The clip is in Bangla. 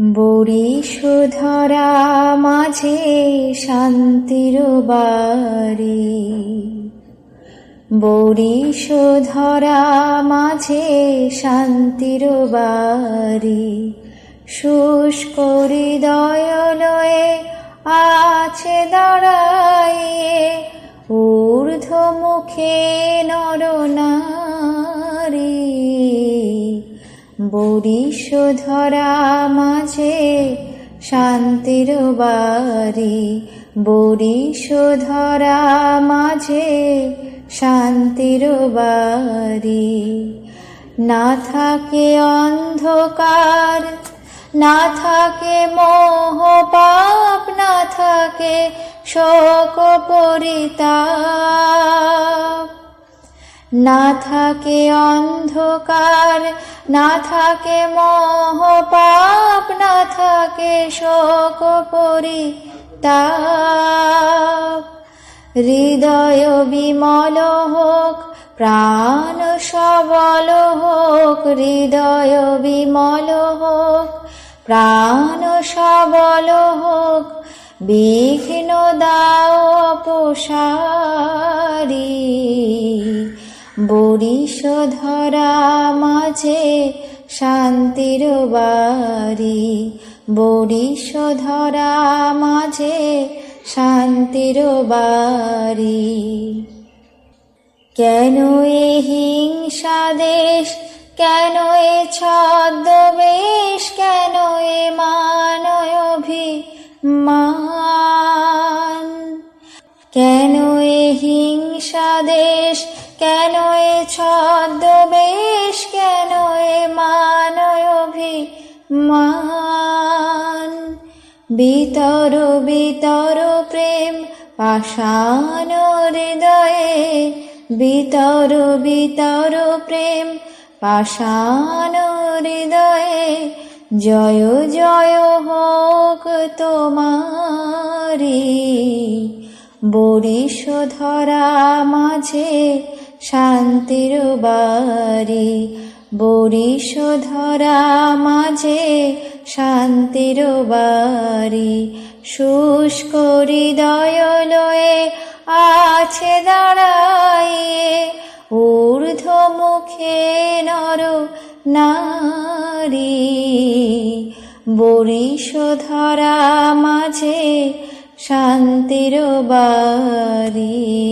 বরিশধরা মাঝে শান্তির বাড়ি। বরিশধরা মাঝে শান্তির বাড়ি। শুষ্ক হৃদয়লয়ে আছে দাঁড়াইয়ে ঊর্ধ্বমুখে নরনারী বরিশধরা মাঝে শান্তির বাড়ি। বরিশধরা মাঝে শান্তির বাড়ি। না থাকে অন্ধকার, না থাকে মোহ পাপ, না থাকে শোক পরিতাপ। না থাকে অন্ধকার, না থাকে মোহ পাপ, না থাকে শোক পরিতাপ। হৃদয় বিমল হোক, প্রাণ সবল হোক, হৃদয় বিমল হোক, প্রাণ সবল হোক, বিঘ্ন দাও অপসারী। বরিশধরা মাঝে শান্তির বাড়ি। বরিশধরা মাঝে শান্তির বাড়ি। কেন এ হিংসা দেশ? কেন এ ছদ্মবেশ? কেন এ মানয়ভি মান কেন এ হিংসা দেশ? কেন এ ছদ্মবেশ কেন এ মান বিতর বিতর প্রেম পাষাণ হৃদয়ে, বিতর বিতর প্রেম পাষাণ হৃদয়ে, জয় জয় হোক তোমারি বরিশধরা মাঝে শান্তির বাড়ি। বরিশধরা মাঝে শান্তির বাড়ি। শুষ্ক হৃদয় লয়ে আছে দাঁড়াইয়ে। ঊর্ধ্বমুখে নর নারী। বরিশধরা মাঝে শান্তির বাড়ি।